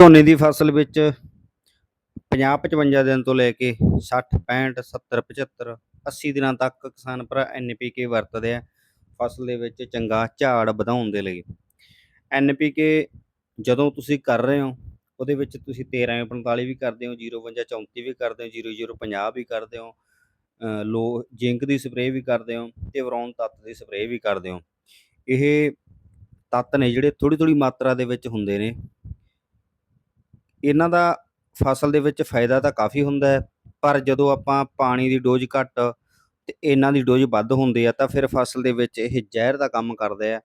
ਝੋਨੇ ਦੀ ਫਸਲ ਵਿੱਚ 50 55 ਦਿਨ ਤੋਂ ਲੈ ਕੇ 60 65 70 75 80 ਦਿਨਾਂ ਤੱਕ ਕਿਸਾਨ ਭਰਾ ਐਨਪੀਕੇ ਵਰਤਦੇ ਆ। ਫਸਲ ਦੇ ਵਿੱਚ ਚੰਗਾ ਝਾੜ ਵਧਾਉਣ ਦੇ ਲਈ। ਐਨਪੀਕੇ ਜਦੋਂ ਤੁਸੀਂ ਕਰ ਰਹੇ ਹੋ ਉਹਦੇ ਵਿੱਚ ਤੁਸੀਂ 1345 ਵੀ ਕਰਦੇ ਹੋ 052 34 ਵੀ ਕਰਦੇ ਹੋ 0050 ਵੀ ਕਰਦੇ ਹੋ ਅ, ਲੋ ਜਿੰਕ ਦੀ ਸਪਰੇਅ ਵੀ ਕਰਦੇ ਹੋ ਤੇ ਵਰੌਨ ਤੱਤ ਦੀ ਸਪਰੇਅ ਵੀ ਕਰਦੇ ਹੋ। ਇਹ ਤੱਤ ਨੇ ਜਿਹੜੇ ਥੋੜੀ ਥੋੜੀ ਮਾਤਰਾ ਦੇ ਵਿੱਚ ਹੁੰਦੇ ਨੇ। ਇਹਨਾਂ ਦਾ ਫਸਲ ਦੇ ਵਿੱਚ ਫਾਇਦਾ ਤਾਂ ਕਾਫੀ ਹੁੰਦਾ ਹੈ, ਪਰ ਜਦੋਂ ਆਪਾਂ ਪਾਣੀ ਦੀ ਡੋਜ਼ ਘੱਟ ਅਤੇ ਇਹਨਾਂ ਦੀ ਡੋਜ਼ ਵੱਧ ਹੁੰਦੀ ਆ ਤਾਂ ਫਿਰ ਫਸਲ ਦੇ ਵਿੱਚ ਇਹ ਜ਼ਹਿਰ ਦਾ ਕੰਮ ਕਰਦੇ ਆ।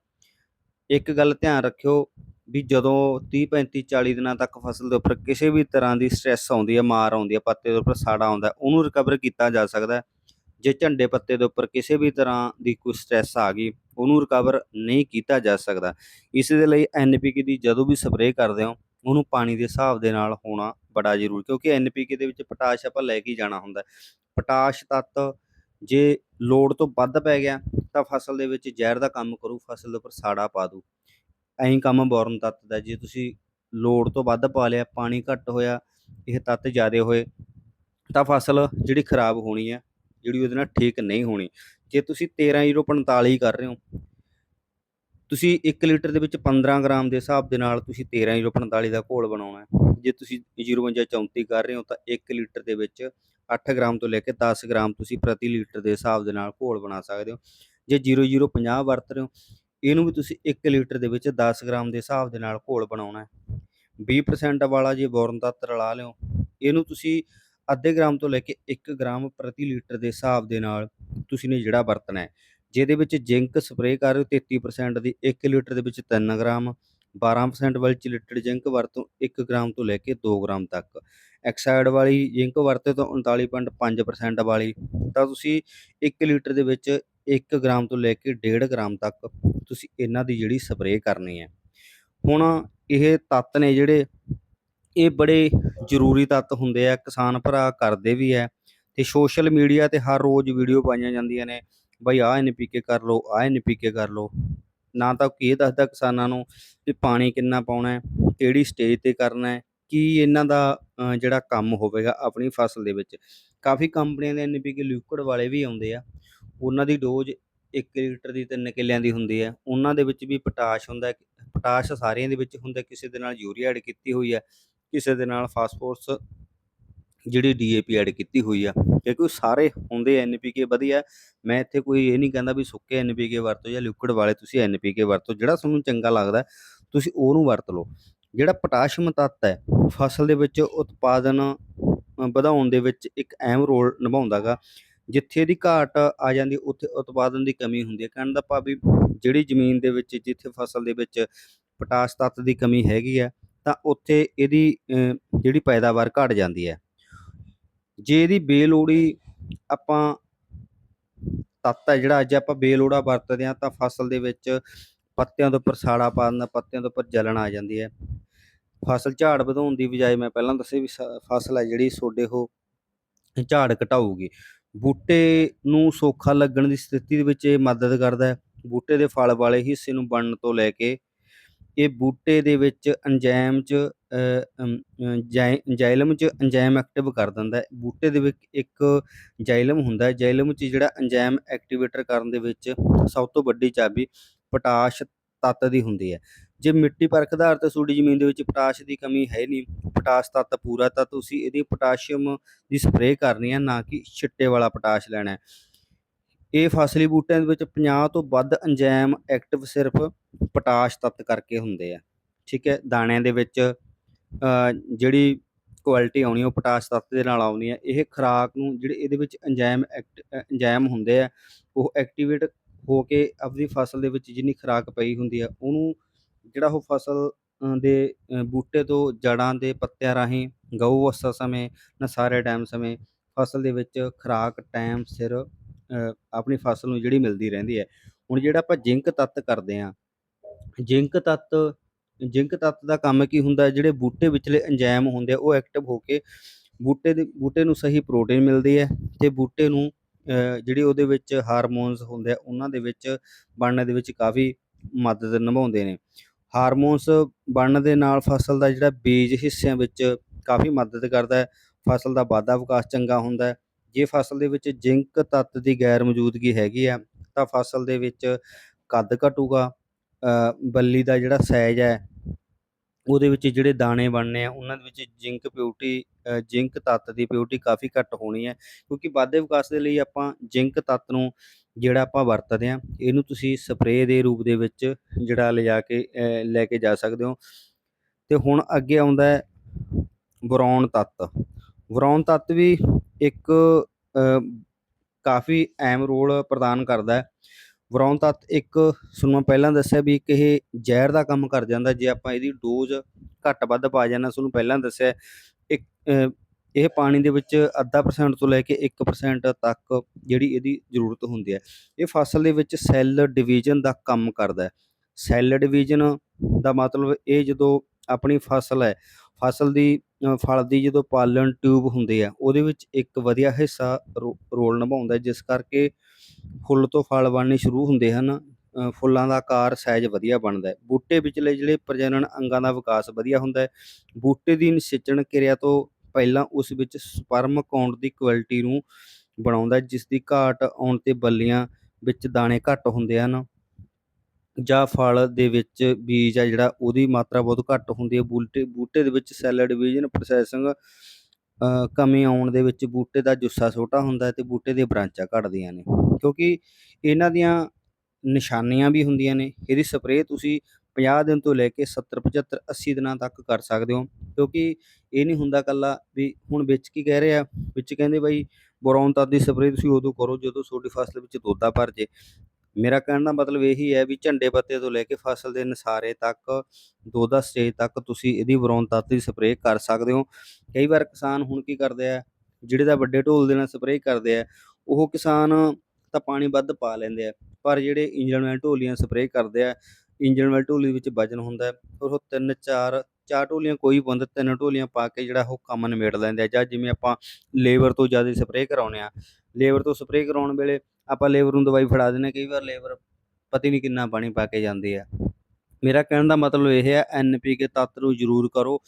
ਇੱਕ ਗੱਲ ਧਿਆਨ ਰੱਖਿਓ ਵੀ ਜਦੋਂ 30 35 40 ਦਿਨਾਂ ਤੱਕ ਫਸਲ ਦੇ ਉੱਪਰ ਕਿਸੇ ਵੀ ਤਰ੍ਹਾਂ ਦੀ ਸਟ੍ਰੈਸ ਆਉਂਦੀ ਹੈ ਮਾਰ ਆਉਂਦੀ ਹੈ ਪੱਤੇ ਦੇ ਉੱਪਰ ਸਾੜਾ ਆਉਂਦਾ, ਉਹਨੂੰ ਰਿਕਵਰ ਕੀਤਾ ਜਾ ਸਕਦਾ। ਜੇ ਝੰਡੇ ਪੱਤੇ ਦੇ ਉੱਪਰ ਕਿਸੇ ਵੀ ਤਰ੍ਹਾਂ ਦੀ ਕੋਈ ਸਟ੍ਰੈਸ ਆ ਗਈ, ਉਹਨੂੰ ਰਿਕਵਰ ਨਹੀਂ ਕੀਤਾ ਜਾ ਸਕਦਾ। ਇਸ ਦੇ ਲਈ ਐਨਪੀਕੇ ਦੀ ਜਦੋਂ ਵੀ ਸਪਰੇਅ ਕਰਦੇ ਹੋ ਉਹਨੂੰ ਪਾਣੀ ਦੇ ਹਿਸਾਬ ਦੇ ਨਾਲ ਹੋਣਾ ਬੜਾ ਜ਼ਰੂਰੀ, ਕਿਉਂਕਿ ਐਨਪੀਕੇ ਦੇ ਵਿੱਚ ਪੋਟਾਸ਼ ਆਪਾਂ ਲੈ ਕੇ ਜਾਣਾ ਹੁੰਦਾ ਹੈ। ਪੋਟਾਸ਼ ਤੱਤ ਜੇ ਲੋੜ ਤੋਂ ਵੱਧ ਪੈ ਗਿਆ ਤਾਂ ਫਸਲ ਦੇ ਵਿੱਚ ਜ਼ਹਿਰ ਦਾ ਕੰਮ ਕਰੂ, ਫਸਲ ਦੇ ਉੱਪਰ ਸਾੜਾ ਪਾ ਦੂ ਐਂ ਕੰਮ ਬੋਰਨ ਤੱਤ ਦਾ, ਜੇ ਤੁਸੀਂ ਲੋੜ ਤੋਂ ਵੱਧ ਪਾ ਲਿਆ, ਪਾਣੀ ਘੱਟ ਹੋਇਆ, ਇਹ ਤੱਤ ਜ਼ਿਆਦਾ ਹੋਏ, ਤਾਂ ਫਸਲ ਜਿਹੜੀ ਖਰਾਬ ਹੋਣੀ ਹੈ, ਜਿਹੜੀ ਉਹਦੇ ਨਾਲ ਠੀਕ ਨਹੀਂ ਹੋਣੀ ਜੇ ਤੁਸੀਂ 13045 ਕਰ ਰਹੇ ਹੋ ਤੁਸੀਂ 1 ਲੀਟਰ ਦੇ ਵਿੱਚ 15 ਗ੍ਰਾਮ ਦੇ ਹਿਸਾਬ ਦੇ ਨਾਲ ਤੁਸੀਂ 13045 ਦਾ ਘੋਲ ਬਣਾਉਣਾ ਹੈ। ਜੇ ਤੁਸੀਂ 052 34 ਕਰ ਰਹੇ ਹੋ ਤਾਂ 1 ਲੀਟਰ ਦੇ ਵਿੱਚ 8 ਗ੍ਰਾਮ ਤੋਂ ਲੈ ਕੇ 10 ਗ੍ਰਾਮ ਤੁਸੀਂ ਪ੍ਰਤੀ ਲੀਟਰ ਦੇ ਹਿਸਾਬ ਦੇ ਨਾਲ ਘੋਲ ਬਣਾ ਸਕਦੇ ਹੋ। ਜੇ 0050 ਵਰਤ ਰਹੇ ਹੋ, ਇਹਨੂੰ ਵੀ ਤੁਸੀਂ 1 ਲੀਟਰ ਦੇ ਵਿੱਚ 10 ਗ੍ਰਾਮ ਦੇ ਹਿਸਾਬ ਦੇ ਨਾਲ ਘੋਲ ਬਣਾਉਣਾ ਹੈ। 20% ਵਾਲਾ ਜੇ ਬੋਰਨ ਤੱਤ ਰਲਾ ਲਿਓ, ਇਹਨੂੰ ਤੁਸੀਂ ਅੱਧੇ ਗ੍ਰਾਮ ਤੋਂ ਲੈ ਕੇ 1 ਗ੍ਰਾਮ ਪ੍ਰਤੀ ਲੀਟਰ ਦੇ ਹਿਸਾਬ ਦੇ ਨਾਲ ਤੁਸੀਂ ਨੇ ਜਿਹੜਾ ਵਰਤਣਾ ਹੈ। ਜਿਹਦੇ ਵਿੱਚ ਜ਼ਿੰਕ ਸਪਰੇਅ ਕਰ ਰਹੇ 33% ਦੀ 1 ਲੀਟਰ ਦੇ ਵਿੱਚ 3 ਗ੍ਰਾਮ 12% ਵਾਲੀ ਚ ਲੀਟਰ ਜ਼ਿੰਕ ਵਰਤੋਂ 1 ਗ੍ਰਾਮ ਤੋਂ ਲੈ ਕੇ 2 ਗ੍ਰਾਮ ਤੱਕ। ਐਕਸਾਈਡ ਵਾਲੀ ਜ਼ਿੰਕ ਵਰਤੇ ਤੋਂ 39.5% ਵਾਲੀ, ਤਾਂ ਤੁਸੀਂ 1 ਲੀਟਰ ਦੇ ਵਿੱਚ 1 ਗ੍ਰਾਮ ਤੋਂ ਲੈ ਕੇ 1.5 ਗ੍ਰਾਮ ਤੱਕ ਤੁਸੀਂ ਇਹਨਾਂ ਦੀ ਜਿਹੜੀ ਸਪਰੇਅ ਕਰਨੀ ਹੈ। ਹੁਣ ਇਹ ਤੱਤ ਨੇ ਜਿਹੜੇ, ਇਹ ਬੜੇ ਜ਼ਰੂਰੀ ਤੱਤ ਹੁੰਦੇ ਆ, ਕਿਸਾਨ ਭਰਾ ਕਰਦੇ ਵੀ ਹੈ, ਤੇ ਸੋਸ਼ਲ ਮੀਡੀਆ ਤੇ ਹਰ ਰੋਜ਼ ਵੀਡੀਓ ਪਾਈਆਂ ਜਾਂਦੀਆਂ ਨੇ ਬਈ ਆਹ ਐਨਪੀਕੇ ਕਰ ਲਓ, ਆਹ ਐਨਪੀਕੇ ਕਰ ਲਓ। ਨਾ ਤਾਂ ਕੀ ਇਹ ਦੱਸਦਾ ਕਿਸਾਨਾਂ ਨੂੰ ਵੀ ਪਾਣੀ ਕਿੰਨਾ ਪਾਉਣਾ ਹੈ, ਕਿਹੜੀ ਸਟੇਜ ਤੇ ਕਰਨਾ ਹੈ, ਕੀ ਇਹਨਾਂ ਦਾ ਜਿਹੜਾ ਕੰਮ ਹੋਵੇਗਾ ਆਪਣੀ ਫਸਲ ਦੇ ਵਿੱਚ। ਕਾਫੀ ਕੰਪਨੀਆਂ ਦੇ ਐਨਪੀਕੇ ਲਿਕੁਇਡ ਵਾਲੇ ਵੀ ਆਉਂਦੇ ਆ। ਉਹਨਾਂ ਦੀ ਡੋਜ਼ 1 ਲੀਟਰ ਦੀ 3 ਕਿੱਲਿਆਂ ਦੀ ਹੁੰਦੀ ਹੈ। ਉਹਨਾਂ ਦੇ ਵਿੱਚ ਵੀ ਪੋਟਾਸ਼ ਹੁੰਦਾ ਪੋਟਾਸ਼ ਸਾਰਿਆਂ ਦੇ ਵਿੱਚ ਹੁੰਦਾ ਕਿਸੇ ਦੇ ਨਾਲ ਯੂਰੀਆ ਐਡ ਕੀਤੀ ਹੋਈ ਹੈ, ਕਿਸੇ ਦੇ ਨਾਲ ਫਾਸਫੋਰਸ ਜਿਹੜੀ ਡੀਏਪੀ ਐਡ ਕੀਤੀ ਹੋਈ ਆ, ਕਿਉਂਕਿ ਉਹ ਸਾਰੇ ਹੁੰਦੇ ਐਨਪੀਕੇ ਵਧੀਆ। ਮੈਂ ਇੱਥੇ ਕੋਈ ਇਹ ਨਹੀਂ ਕਹਿੰਦਾ ਵੀ ਸੁੱਕੇ ਐਨਪੀਕੇ ਵਰਤੋ ਜਾਂ ਲਿਕੁਇਡ ਵਾਲੇ ਤੁਸੀਂ ਐਨਪੀਕੇ ਵਰਤੋ, ਜਿਹੜਾ ਤੁਹਾਨੂੰ ਚੰਗਾ ਲੱਗਦਾ, ਤੁਸੀਂ ਉਹਨੂੰ ਵਰਤ ਲਓ। ਜਿਹੜਾ ਪੋਟਾਸ਼ੀਅਮ ਤੱਤ ਹੈ, ਫਸਲ ਦੇ ਵਿੱਚ ਉਤਪਾਦਨ ਵਧਾਉਣ ਦੇ ਵਿੱਚ ਇੱਕ ਅਹਿਮ ਰੋਲ ਨਿਭਾਉਂਦਾਗਾ ਜਿੱਥੇ ਇਹਦੀ ਘਾਟ ਆ ਜਾਂਦੀ, ਉੱਥੇ ਉਤਪਾਦਨ ਦੀ ਕਮੀ ਹੁੰਦੀ ਹੈ। ਕਹਿਣ ਦਾ ਭਾਵ ਵੀ ਜਿਹੜੀ ਜ਼ਮੀਨ ਦੇ ਵਿੱਚ, ਜਿੱਥੇ ਫਸਲ ਦੇ ਵਿੱਚ ਪੋਟਾਸ਼ ਤੱਤ ਦੀ ਕਮੀ ਹੈਗੀ ਆ ਤਾਂ ਉੱਥੇ ਇਹਦੀ ਜਿਹੜੀ ਪੈਦਾਵਾਰ ਘਟ ਜਾਂਦੀ ਹੈ। ਜੇ ਇਹਦੀ ਬੇਲੋੜੀ ਆਪਾਂ ਤੱਤ ਹੈ ਜਿਹੜਾ ਅੱਜ ਆਪਾਂ ਬੇਲੋੜਾ ਵਰਤਦੇ ਹਾਂ ਤਾਂ ਫਸਲ ਦੇ ਵਿੱਚ ਪੱਤਿਆਂ ਦੇ ਉੱਪਰ ਸਾੜਾ ਪਾ ਦਿੰਦਾ ਪੱਤਿਆਂ ਦੇ ਉੱਪਰ ਜਲਣ ਆ ਜਾਂਦੀ ਹੈ। ਫਸਲ ਝਾੜ ਵਧਾਉਣ ਦੀ ਬਜਾਏ ਮੈਂ ਪਹਿਲਾਂ ਦੱਸਿਆ ਵੀ ਸ- ਫਸਲ ਹੈ ਜਿਹੜੀ ਤੁਹਾਡੇ ਉਹ ਝਾੜ ਘਟਾਊਗੀ। ਬੂਟੇ ਨੂੰ ਸੋਖਾ ਲੱਗਣ ਦੀ ਸਥਿਤੀ ਦੇ ਵਿੱਚ ਇਹ ਮਦਦ ਕਰਦਾ ਹੈ। ਬੂਟੇ ਦੇ ਫਲ ਵਾਲੇ ਹਿੱਸੇ ਨੂੰ ਬਣਨ ਤੋਂ ਲੈ ਕੇ ਇਹ ਬੂਟੇ ਦੇ ਵਿੱਚ ਐਂਜ਼ਾਈਮ ਚ ਅ, ਅਮ, ਅ, ਚ ਐਂਜ਼ਾਈਮ ਐਕਟਿਵ ਕਰ ਦਿੰਦਾ ਹੈ। ਬੂਟੇ ਦੇ ਵਿੱਚ ਇੱਕ ਜਾਇਲਮ ਹੁੰਦਾ ਹੈ। ਜਾਈਲਮ ਚ ਜਿਹੜਾ ਐਂਜ਼ਾਈਮ ਐਕਟੀਵੇਟਰ ਕਰਨ ਦੇ ਵਿੱਚ ਸਭ ਤੋਂ ਵੱਡੀ ਚਾਬੀ ਪੋਟਾਸ਼ ਤੱਤ ਦੀ ਹੁੰਦੀ ਹੈ। ਜੇ ਮਿੱਟੀ ਪਰਖ ਆਧਾਰ ਤੇ ਤੁਹਾਡੀ ਜ਼ਮੀਨ ਦੇ ਵਿੱਚ ਪੋਟਾਸ਼ ਦੀ ਕਮੀ ਹੈ ਨਹੀਂ। ਪੋਟਾਸ਼ ਤੱਤ ਪੂਰਾ ਤਾਂ ਤੁਸੀਂ ਇਹਦੀ ਪੋਟਾਸ਼ੀਅਮ ਦੀ ਸਪਰੇਅ ਕਰਨੀ ਹੈ ਨਾ ਕਿ ਛਿੱਟੇ ਵਾਲਾ ਪੋਟਾਸ਼ ਲੈਣਾ ਹੈ। ਇਹ ਫਸਲੀ ਬੂਟਿਆਂ ਦੇ ਵਿੱਚ 50 ਤੋਂ ਵੱਧ ਐਂਜ਼ਾਈਮ ਐਕਟਿਵ ਸਿਰਫ ਪੋਟਾਸ਼ ਤੱਤ ਕਰਕੇ ਹੁੰਦੇ ਆ। ਠੀਕ ਹੈ? ਦਾਣਿਆਂ ਦੇ ਵਿੱਚ ਜਿਹੜੀ ਕੁਆਲਿਟੀ ਆਉਣੀ ਉਹ ਪੋਟਾਸ਼ ਤੱਤ ਦੇ ਨਾਲ ਆਉਣੀ ਹੈ ਇਹ ਖੁਰਾਕ ਨੂੰ ਜਿਹੜੇ ਇਹਦੇ ਵਿੱਚ ਐਂਜ਼ਾਈਮ ਐਕਟ ਐਂਜ਼ਾਈਮ ਹੁੰਦੇ ਆ, ਉਹ ਐਕਟੀਵੇਟ ਹੋ ਕੇ ਆਪਣੀ ਫਸਲ ਦੇ ਵਿੱਚ ਜਿੰਨੀ ਖੁਰਾਕ ਪਈ ਹੁੰਦੀ ਆ, ਉਹਨੂੰ ਜਿਹੜਾ ਉਹ ਫਸਲ ਦੇ ਬੂਟੇ ਤੋਂ ਜੜਾਂ ਦੇ ਪੱਤਿਆਂ ਰਾਹੀਂ ਗਊ ਅਵਸਥਾ ਸਮੇਂ ਨਸਾਰੇ ਟਾਈਮ ਸਮੇਂ ਫਸਲ ਦੇ ਵਿੱਚ ਖੁਰਾਕ ਟਾਈਮ ਸਿਰ ਆਪਣੀ ਫਸਲ ਨੂੰ ਜਿਹੜੀ ਮਿਲਦੀ ਰਹਿੰਦੀ ਹੈ। ਹੁਣ ਜਿਹੜਾ ਆਪਾਂ ਜ਼ਿੰਕ ਤੱਤ ਕਰਦੇ ਆ ਜ਼ਿੰਕ ਤੱਤ ਜ਼ਿੰਕ ਤੱਤ ਦਾ ਕੰਮ ਕੀ ਹੁੰਦਾ ਜਿਹੜੇ ਬੂਟੇ ਵਿਚਲੇ ਐਂਜ਼ਾਈਮ ਹੁੰਦੇ ਆ ਉਹ ਐਕਟਿਵ ਹੋ ਕੇ ਬੂਟੇ ਦੇ ਬੂਟੇ ਨੂੰ ਸਹੀ ਪ੍ਰੋਟੀਨ ਮਿਲਦੀ ਹੈ ਤੇ ਬੂਟੇ ਨੂੰ ਅ, ਜਿਹੜੇ ਉਹਦੇ ਵਿੱਚ ਹਾਰਮੋਨਸ ਹੁੰਦੇ ਆ ਉਹਨਾਂ ਦੇ ਵਿੱਚ ਬਣਨ ਦੇ ਵਿੱਚ ਕਾਫੀ ਮਦਦ ਨਿਭਾਉਂਦੇ ਨੇ। ਹਾਰਮੋਨਸ ਬਣਨ ਦੇ ਨਾਲ ਫਸਲ ਦਾ ਜਿਹੜਾ ਬੀਜ ਹਿੱਸਿਆਂ ਵਿੱਚ ਕਾਫੀ ਮਦਦ ਕਰਦਾ ਹੈ। ਫਸਲ ਦਾ ਵਾਧਾ ਵਿਕਾਸ ਚੰਗਾ ਹੁੰਦਾ ਹੈ। ਜੇ ਫਸਲ ਦੇ ਵਿੱਚ ਜ਼ਿੰਕ ਤੱਤ ਦੀ ਗੈਰ ਮੌਜੂਦਗੀ ਹੈਗੀ ਆ ਤਾਂ ਫਸਲ ਦੇ ਵਿੱਚ ਕੱਦ ਘਟੂਗਾ ਬੱਲੀ ਦਾ ਜਿਹੜਾ ਸਾਈਜ਼ ਹੈ, ਉਹਦੇ ਵਿੱਚ ਜਿਹੜੇ ਦਾਣੇ ਬਣਨੇ ਆ, ਉਹਨਾਂ ਦੇ ਵਿੱਚ ਜ਼ਿੰਕ ਪਿਓਰਟੀ ਜ਼ਿੰਕ ਤੱਤ ਦੀ ਪਿਓਰਟੀ ਕਾਫੀ ਘੱਟ ਹੋਣੀ ਹੈ, ਕਿਉਂਕਿ ਵਾਧੇ ਵਿਕਾਸ ਦੇ ਲਈ ਆਪਾਂ ਜ਼ਿੰਕ ਤੱਤ ਨੂੰ ਜਿਹੜਾ ਆਪਾਂ ਵਰਤਦੇ ਆ ਇਹਨੂੰ ਤੁਸੀਂ ਸਪਰੇਅ ਦੇ ਰੂਪ ਦੇ ਵਿੱਚ ਜਿਹੜਾ ਲਿਜਾ ਕੇ ਲੈ ਕੇ ਜਾ ਸਕਦੇ ਹੋ। ਤੇ ਹੁਣ ਅੱਗੇ ਆਉਂਦਾ ਹੈ ਬੋਰੌਨ ਤੱਤ। ਬੋਰੌਨ ਤੱਤ ਵੀ ਇੱਕ ਕਾਫੀ ਅਹਿਮ ਰੋਲ ਪ੍ਰਦਾਨ ਕਰਦਾ ਹੈ। ਬੋਰੌਨ ਤੱਤ ਇੱਕ ਤੁਹਾਨੂੰ ਮੈਂ ਪਹਿਲਾਂ ਦੱਸਿਆ ਵੀ ਇੱਕ ਇਹ ਜ਼ਹਿਰ ਦਾ ਕੰਮ ਕਰ ਜਾਂਦਾ, ਜੇ ਆਪਾਂ ਇਹਦੀ ਡੋਜ਼ ਘੱਟ ਵੱਧ ਪਾ ਜਾਣਾ ਤੁਹਾਨੂੰ ਪਹਿਲਾਂ ਦੱਸਿਆ, ਇੱਕ ਇਹ ਪਾਣੀ ਦੇ ਵਿੱਚ ਅੱਧਾ ਪਰਸੈਂਟ ਤੋਂ ਲੈ ਕੇ 1% ਤੱਕ ਜਿਹੜੀ ਇਹਦੀ ਜ਼ਰੂਰਤ ਹੁੰਦੀ ਹੈ। ਇਹ ਫਸਲ ਦੇ ਵਿੱਚ ਸੈੱਲ ਡਿਵੀਜ਼ਨ ਦਾ ਕੰਮ ਕਰਦਾ ਹੈ। ਸੈੱਲ ਡਿਵੀਜ਼ਨ ਦਾ ਮਤਲਬ ਇਹ ਜਦੋਂ ਆਪਣੀ ਫਸਲ ਹੈ, ਫਸਲ ਦੀ ਫਲ ਦੀ ਜਦੋਂ ਪਾਲਣ ਟਿਊਬ ਹੁੰਦੇ ਆ ਉਹਦੇ ਵਿੱਚ ਇੱਕ ਵਧੀਆ ਹਿੱਸਾ ਰੋ- ਰੋਲ ਨਿਭਾਉਂਦਾ ਜਿਸ ਕਰਕੇ ਫੁੱਲ ਤੋਂ ਫਲ ਬਣਨੇ ਸ਼ੁਰੂ ਹੁੰਦੇ ਹਨ ਅ, ਫੁੱਲਾਂ ਦਾ ਆਕਾਰ ਸਾਈਜ਼ ਵਧੀਆ ਬਣਦਾ ਹੈ। ਬੂਟੇ ਵਿਚਲੇ ਜਿਹੜੇ ਪ੍ਰਜਨਨ ਅੰਗਾਂ ਦਾ ਵਿਕਾਸ ਵਧੀਆ ਹੁੰਦਾ ਹੈ। ਬੂਟੇ ਦੀ ਨਿਸ਼ਚਣ ਕਿਰਿਆ ਤੋਂ ਪਹਿਲਾਂ ਉਸ ਵਿੱਚ ਸਪਰਮ ਕਾਉਂਟ ਦੀ ਕੁਆਲਿਟੀ ਨੂੰ ਬਣਾਉਂਦਾ ਹੈ, ਜਿਸ ਦੀ ਘਾਟ ਆਉਣ ਤੇ ਬੱਲੀਆਂ ਵਿੱਚ ਦਾਣੇ ਘੱਟ ਹੁੰਦੇ ਹਨ ਜਾਂ ਫਲ ਦੇ ਵਿੱਚ ਬੀਜ ਆ ਜਿਹੜਾ ਉਹਦੀ ਮਾਤਰਾ ਬਹੁਤ ਘੱਟ ਹੁੰਦੀ ਹੈ। ਬੂਟੇ ਬੂਟੇ ਦੇ ਵਿੱਚ ਸੈੱਲ ਡਿਵੀਜ਼ਨ ਪ੍ਰੋਸੈਸਿੰਗ ਕਮੀ ਆਉਣ ਦੇ ਵਿੱਚ ਬੂਟੇ ਦਾ ਜੁੱਸਾ ਛੋਟਾ ਹੁੰਦਾ ਅਤੇ ਬੂਟੇ ਦੀਆਂ ਬ੍ਰਾਂਚਾਂ ਘਟਦੀਆਂ ਨੇ। ਕਿਉਂਕਿ ਇਹਨਾਂ ਦੀਆਂ ਨਿਸ਼ਾਨੀਆਂ ਵੀ ਹੁੰਦੀਆਂ ਨੇ। ਇਹਦੀ ਸਪਰੇਅ ਤੁਸੀਂ 50 ਦਿਨ ਤੋਂ ਲੈ ਕੇ 70 75 80 ਦਿਨਾਂ ਤੱਕ ਕਰ ਸਕਦੇ ਹੋ। ਕਿਉਂਕਿ ਇਹ ਨਹੀਂ ਹੁੰਦਾ ਕੱਲਾ ਵੀ ਹੁਣ ਵਿੱਚ ਕੀ ਕਹਿ ਰਿਹਾ, ਵਿੱਚ ਕਹਿੰਦੇ ਬਾਈ ਬੋਰੌਨ ਤੱਤ ਦੀ ਸਪਰੇਅ ਤੁਸੀਂ ਉਦੋਂ ਕਰੋ ਜਦੋਂ ਤੁਹਾਡੀ ਫਸਲ ਵਿੱਚ ਦੋਦਾ ਭਰ ਜੇ। ਮੇਰਾ ਕਹਿਣ ਦਾ ਮਤਲਬ ਇਹੀ ਹੈ ਵੀ ਝੰਡੇ ਪੱਤੇ ਤੋਂ ਲੈ ਕੇ ਫਸਲ ਦੇ ਨਸਾਰੇ ਤੱਕ ਦੋ ਦੋਦਾ ਸਟੇਜ ਤੱਕ ਤੁਸੀਂ ਇਹਦੀ ਬੋਰੌਨ ਤੱਤ ਦੀ ਸਪਰੇਅ ਕਰ ਸਕਦੇ ਹੋ। ਕਈ ਵਾਰ ਕਿਸਾਨ ਹੁਣ ਕੀ ਕਰਦੇ ਆ ਜਿਹੜੇ ਤਾਂ ਵੱਡੇ ਢੋਲ ਦੇ ਨਾਲ ਸਪਰੇਅ ਕਰਦੇ ਆ ਉਹ ਕਿਸਾਨ ਤਾਂ ਪਾਣੀ ਵੱਧ ਪਾ ਲੈਂਦੇ ਆ ਪਰ ਜਿਹੜੇ ਇੰਜਣ ਵਾਲੀ ਢੋਲੀਆਂ ਸਪਰੇਅ ਕਰਦੇ ਆ ਇੰਜਣ ਵਾਲੀ ਢੋਲੀ ਵਿੱਚ ਵਜਨ ਹੁੰਦਾ ਹੈ, ਉਹ ਤਿੰਨ ਚਾਰ ਚਾਰ ਢੋਲੀਆਂ ਕੋਈ ਬੰਦ ਤਿੰਨ ਢੋਲੀਆਂ ਪਾ ਕੇ ਜਿਹੜਾ ਉਹ ਕੰਮ ਨਿਬੇੜ ਲੈਂਦੇ ਆ ਜਾਂ ਜਿਵੇਂ ਆਪਾਂ ਲੇਬਰ ਤੋਂ ਜ਼ਿਆਦਾ ਸਪਰੇਅ ਕਰਾਉਣੇ ਆ ਲੇਬਰ ਤੋਂ ਸਪਰੇਅ ਕਰਾਉਣ ਵੇਲੇ ਆਪਾਂ ਲੇਬਰ ਨੂੰ ਦਵਾਈ ਫੜਾ ਦਿੰਦੇ ਹਾਂ, ਕਈ ਵਾਰ ਲੇਬਰ ਪਤਾ ਨਹੀਂ ਕਿੰਨਾ ਪਾਣੀ ਪਾ ਕੇ ਜਾਂਦੀ ਆ। ਮੇਰਾ ਕਹਿਣ ਦਾ ਮਤਲਬ ਇਹ ਹੈ ਐਨਪੀਕੇ ਤੱਤ ਨੂੰ ਜ਼ਰੂਰ ਕਰੋ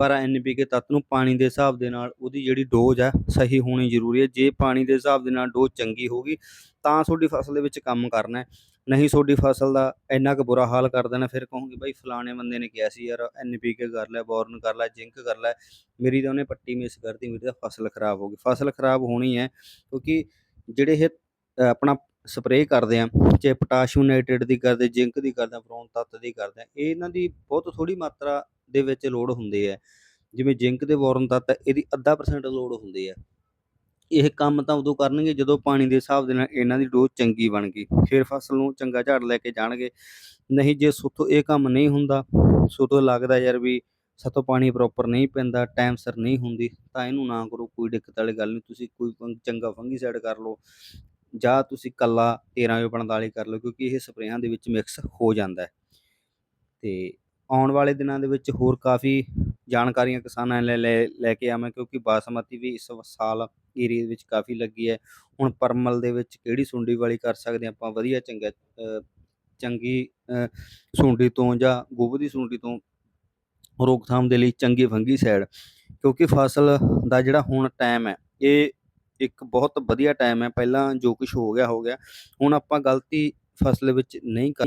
ਪਰ ਐਨਪੀਕੇ ਤੱਤ ਨੂੰ ਪਾਣੀ ਦੇ ਹਿਸਾਬ ਦੇ ਨਾਲ ਉਹਦੀ ਜਿਹੜੀ ਡੋਜ਼ ਹੈ ਸਹੀ ਹੋਣੀ ਜ਼ਰੂਰੀ ਹੈ। ਜੇ ਪਾਣੀ ਦੇ ਹਿਸਾਬ ਦੇ ਨਾਲ ਡੋਜ਼ ਚੰਗੀ ਹੋਗੀ ਤਾਂ ਤੁਹਾਡੀ ਫਸਲ ਦੇ ਵਿੱਚ ਕੰਮ ਕਰਨਾ ਨਹੀਂ ਤੁਹਾਡੀ ਫਸਲ ਦਾ ਇੰਨਾ ਕੁ ਬੁਰਾ ਹਾਲ ਕਰ ਦੇਣਾ ਫਿਰ ਕਹੋਗੇ ਬਾਈ ਫਲਾਣੇ ਬੰਦੇ ਨੇ ਕਿਹਾ ਸੀ ਯਾਰ ਐਨਪੀਕੇ ਕਰ ਲੈ ਬੋਰਨ ਕਰ ਲੈ ਜ਼ਿੰਕ ਕਰ ਲੈ ਮੇਰੀ ਤਾਂ ਉਹਨੇ ਪੱਟੀ ਮਿਸ ਕਰਤੀ ਮੇਰੀ ਤਾਂ ਫਸਲ ਖਰਾਬ ਹੋ ਗਈ। ਫਸਲ ਖਰਾਬ ਹੋਣੀ ਹੈ ਕਿਉਂਕਿ ਜਿਹੜੇ ਇਹ ਆਪਣਾ ਸਪਰੇਅ ਕਰਦੇ ਆ, ਚਾਹੇ ਪੋਟਾਸ਼ੀਅਮ ਨਾਈਟ੍ਰੇਟ ਦੀ ਕਰਦੇ ਜ਼ਿੰਕ ਦੀ ਕਰਦੇ ਆ ਬਰੋਨ ਤੱਤ ਦੀ ਕਰਦੇ ਆ, ਇਹ ਇਹਨਾਂ ਦੀ ਬਹੁਤ ਥੋੜੀ ਮਾਤਰਾ ਦੇ ਵਿੱਚ ਲੋੜ ਹੁੰਦੀ ਹੈ। ਜਿਵੇਂ ਜ਼ਿੰਕ ਦੇ ਬੋਰਨ ਤੱਤ ਇਹਦੀ ਅੱਧਾ ਪਰਸੈਂਟ ਲੋੜ ਹੁੰਦੀ ਹੈ। ਇਹ ਕੰਮ ਤਾਂ ਉਦੋਂ ਕਰਨਗੇ ਜਦੋਂ ਪਾਣੀ ਦੇ ਹਿਸਾਬ ਦੇ ਨਾਲ ਇਹਨਾਂ ਦੀ ਡੋਜ਼ ਚੰਗੀ ਬਣ ਗਈ। ਫਿਰ ਫਸਲ ਨੂੰ ਚੰਗਾ ਝਾੜ ਲੈ ਕੇ ਜਾਣਗੇ। ਨਹੀਂ ਜੇ ਸੁੱਥੋਂ ਇਹ ਕੰਮ ਨਹੀਂ ਹੁੰਦਾ, ਸੁੱਥੋਂ ਲੱਗਦਾ ਯਾਰ ਵੀ ਸਾਤੋਂ ਪਾਣੀ ਪ੍ਰੋਪਰ ਨਹੀਂ ਪੈਂਦਾ ਟਾਈਮ ਸਿਰ ਨਹੀਂ ਹੁੰਦੀ, ਤਾਂ ਇਹਨੂੰ ਨਾ ਕਰੋ, ਕੋਈ ਦਿੱਕਤ ਵਾਲੀ ਗੱਲ ਨਹੀਂ, ਤੁਸੀਂ ਕੋਈ ਫੰ- ਚੰਗਾ ਫੰਗੀਸਾਈਡ ਕਰ ਲਓ। ਜਾਂ ਤੁਸੀਂ ਕੱਲਾ 1345 ਕਰ ਲਓ, ਕਿਉਂਕਿ ਇਹ ਸਪਰੇਆਂ ਦੇ ਵਿੱਚ ਮਿਕਸ ਹੋ ਜਾਂਦਾ ਹੈ। ਤੇ ਆਉਣ ਵਾਲੇ ਦਿਨਾਂ ਦੇ ਵਿੱਚ ਹੋਰ ਕਾਫੀ ਜਾਣਕਾਰੀਆਂ ਕਿਸਾਨਾਂ ਲੈ ਲੈ ਲੈ ਕੇ ਆਵਾਂ, ਕਿਉਂਕਿ ਬਾਸਮਤੀ ਵੀ ਇਸ ਸਾਲ ਏਰੀਏ ਵਿੱਚ ਕਾਫੀ ਲੱਗੀ ਹੈ। ਹੁਣ ਪਰਮਲ ਦੇ ਵਿੱਚ ਕਿਹੜੀ ਸੁੰਡੀ ਵਾਲੀ ਕਰ ਸਕਦੇ ਹਾਂ ਆਪਾਂ? ਵਧੀਆ ਚੰਗਾ ਚੰਗੀ ਸੁੰਡੀ ਤੋਂ ਜਾਂ ਗੋਭ ਦੀ ਸੁੰਡੀ ਤੋਂ ਰੋਕਥਾਮ ਦੇ ਲਈ ਚੰਗੀ ਫੰਗੀਸਾਈਡ ਕਿਉਂਕਿ ਫਸਲ ਦਾ ਜਿਹੜਾ ਹੁਣ ਟਾਈਮ ਹੈ, ਇਹ ਇੱਕ ਬਹੁਤ ਵਧੀਆ ਟਾਈਮ ਹੈ, ਪਹਿਲਾਂ ਜੋ ਕੁਝ ਹੋ ਗਿਆ ਹੋ ਗਿਆ। ਹੁਣ ਆਪਾਂ ਗਲਤੀ ਫਸਲ ਵਿੱਚ ਨਹੀਂ ਕਰ